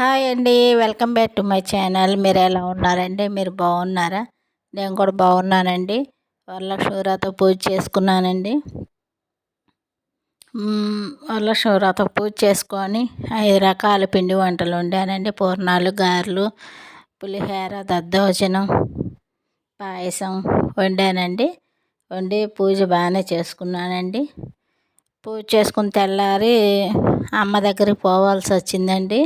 Hi అండి. Welcome back to my channel. మీరు ఎలా ఉన్నారండి? మీరు బాగున్నారా? నేను కూడా బాగున్నానండి. వరలక్ష్మీవ్రత పూజ చేసుకున్నానండి. వరలక్ష్మీవ్రత పూజ చేసుకొని ఐదు రకాల పిండి వంటలు వండానండి. పూర్ణాలు గారెలు పులిహోర దద్దోజనం పాయసం వండానండి. వండి పూజ బాగానే చేసుకున్నానండి. పూజ చేసుకుని తెల్లారి అమ్మ దగ్గరికి పోవాల్సి వచ్చిందండి.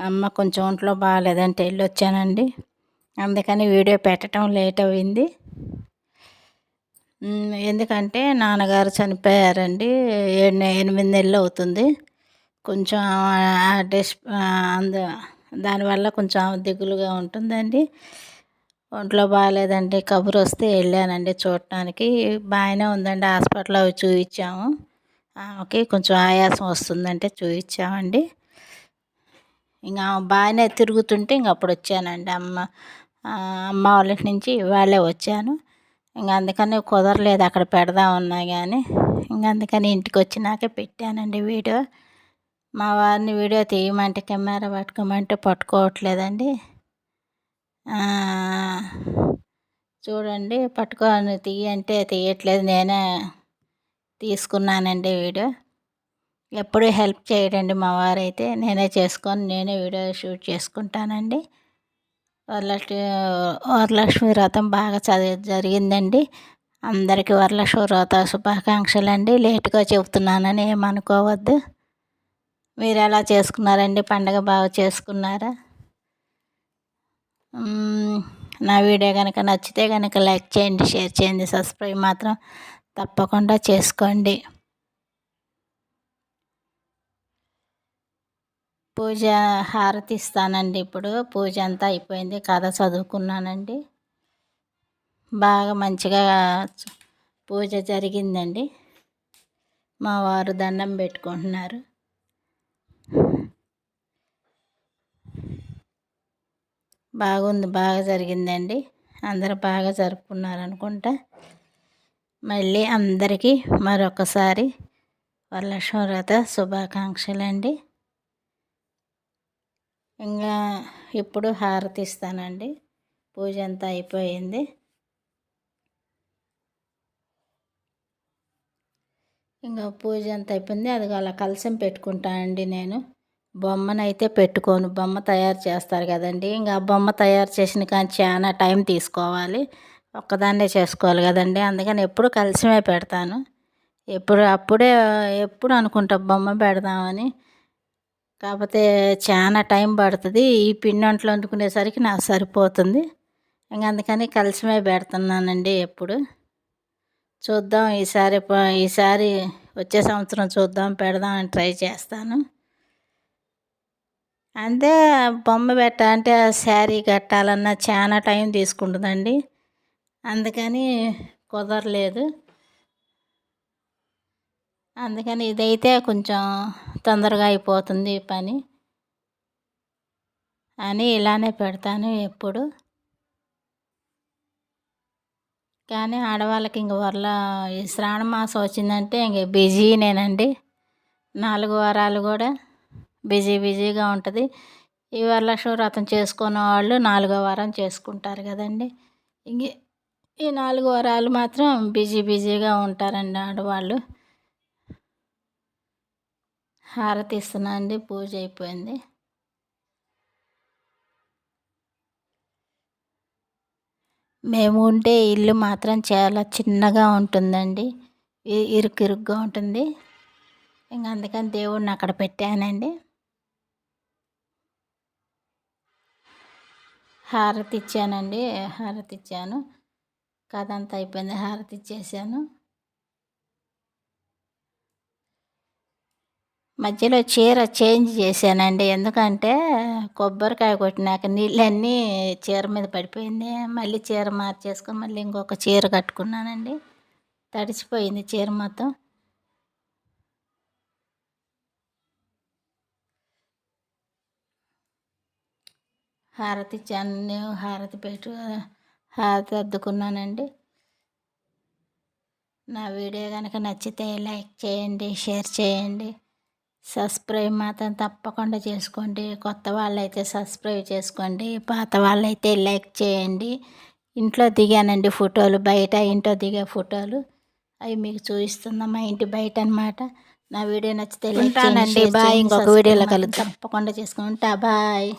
అమ్మ కొంచెం ఒంట్లో బాగాలేదంటే వెళ్ళొచ్చానండి. అందుకని వీడియో పెట్టడం లేట్ అయింది. ఎందుకంటే నాన్నగారు చనిపోయారండి. ఎనిమిది నెలలు అవుతుంది. కొంచెం డిస్ అందు దానివల్ల కొంచెం దిగులుగా ఉంటుందండి. ఒంట్లో బాగాలేదండి కబురు వస్తే వెళ్ళానండి చూడటానికి. బాగానే ఉందండి. హాస్పిటల్ అవి చూపించాము ఆమెకి కొంచెం ఆయాసం వస్తుందంటే చూపించామండి ఇంకా బాగానే తిరుగుతుంటే ఇంక అప్పుడు వచ్చానండి అమ్మ. అమ్మ వాళ్ళ నుంచి ఇవాళే వచ్చాను. ఇంకా అందుకని కుదరలేదు అక్కడ పెడదామన్నా కానీ ఇంకా అందుకని ఇంటికి వచ్చినాకే పెట్టానండి వీడియో. మా వారిని వీడియో తీయమంటే కెమెరా పట్టుకోమంటే పట్టుకోవట్లేదండి. చూడండి పట్టుకోని తీయంటే తీయట్లేదు. నేనే తీసుకున్నానండి వీడియో. ఎప్పుడు హెల్ప్ చేయడండి మా వారైతే నేనే చేసుకొని నేనే వీడియో షూట్ చేసుకుంటానండి. వరలక్ష్మి వరలక్ష్మి వ్రతం బాగా చదివి జరిగిందండి. అందరికీ వరలక్ష్మి వ్రత శుభాకాంక్షలు అండి లేటుగా చెబుతున్నానని ఏమనుకోవద్దు. మీరు ఎలా చేసుకున్నారండి? పండగ బాగా చేసుకున్నారా? నా వీడియో కనుక నచ్చితే కనుక లైక్ చేయండి షేర్ చేయండి సబ్స్క్రైబ్ మాత్రం తప్పకుండా చేసుకోండి. పూజ హారతి ఇస్తానండి ఇప్పుడు. పూజ అంతా అయిపోయింది. కథ చదువుకున్నానండి. బాగా మంచిగా పూజ జరిగిందండి. మా వారు దండం పెట్టుకుంటున్నారు. బాగుంది. బాగా జరిగిందండి. అందరు బాగా జరుపుకున్నారు అనుకుంటా. మళ్ళీ అందరికీ మరొకసారి వరలక్ష్మి వ్రత శుభాకాంక్షలు అండి ఇంకా ఇప్పుడు హారతి ఇస్తానండి పూజ అంతా అయిపోయింది. ఇంకా పూజ అంతా అయిపోయింది. అది అలా కలసం పెట్టుకుంటానండి నేను. బొమ్మనైతే పెట్టుకోను. బొమ్మ తయారు చేస్తారు కదండి. ఇంకా బొమ్మ తయారు చేసిన కానీ చాలా టైం తీసుకోవాలి. ఒక్కదాన్నే చేసుకోవాలి కదండి. అందుకని ఎప్పుడు కలిసిమే పెడతాను. ఎప్పుడు అప్పుడే ఎప్పుడు అనుకుంటా బొమ్మ పెడదామని. కాకపోతే చాలా టైం పడుతుంది. ఈ పిండి వంటలు వండుకునేసరికి నాకు సరిపోతుంది. ఇంక అందుకని కలిసిమే పెడుతున్నానండి ఎప్పుడు. చూద్దాం ఈసారి ఈసారి వచ్చే సంవత్సరం చూద్దాం పెడదాం అని ట్రై చేస్తాను. అంతే బొమ్మ పెట్టాలంటే శారీ కట్టాలన్నా చాలా టైం తీసుకుంటుందండి. అందుకని కుదరలేదు. అందుకని ఇదైతే కొంచెం తొందరగా అయిపోతుంది పని. అని ఇలానే పెడతాను ఎప్పుడు. కానీ ఆడవాళ్ళకి ఇంక వరల ఈ శ్రావణ మాసం వచ్చిందంటే ఇంక బిజీ నేనండి. నాలుగు వారాలు కూడా బిజీ బిజీగా ఉంటుంది. ఈ వరలక్ష్మి వ్రతం చేసుకున్న వాళ్ళు నాలుగో వారం చేసుకుంటారు కదండి. ఇంక ఈ నాలుగు వారాలు మాత్రం బిజీ బిజీగా ఉంటారండి ఆడవాళ్ళు. హారతి ఇస్తున్నా అండి పూజ అయిపోయింది. మేము ఉండే ఇల్లు మాత్రం చాలా చిన్నగా ఉంటుందండి ఇరుకు ఇరుగ్గా ఉంటుంది. ఇంకా అందుకని దేవుడిని అక్కడ పెట్టానండి. హారతి ఇచ్చానండి హారతి ఇచ్చాను కథ అంతా అయిపోయింది హారతి ఇచ్చేసాను మధ్యలో చీర చేంజ్ చేశానండి. ఎందుకంటే కొబ్బరికాయ కొట్టినాక నీళ్ళన్నీ చీర మీద పడిపోయింది. మళ్ళీ చీర మార్చేసుకొని మళ్ళీ ఇంకొక చీర కట్టుకున్నానండి. తడిచిపోయింది చీర మొత్తం. హారతి ఇచ్చాను హారతి పెట్టు హారతి అద్దుకున్నానండి. నా వీడియో కనుక నచ్చితే లైక్ చేయండి షేర్ చేయండి. సబ్స్క్రైబ్ మాత్రం తప్పకుండా చేసుకోండి. కొత్త వాళ్ళైతే సబ్స్క్రైబ్ చేసుకోండి. పాత వాళ్ళైతే లైక్ చేయండి. ఇంట్లో దిగానండి ఫోటోలు బయట ఇంట్లో దిగే ఫోటోలు. అవి మీకు చూపిస్తున్నా మా ఇంటి బయట అనమాట నా వీడియో నచ్చితే ఉంటానండి. బాయ్. ఇంకొక వీడియోలో కలుద్దాం. తప్పకుండా చేసుకుంటా. బాయ్.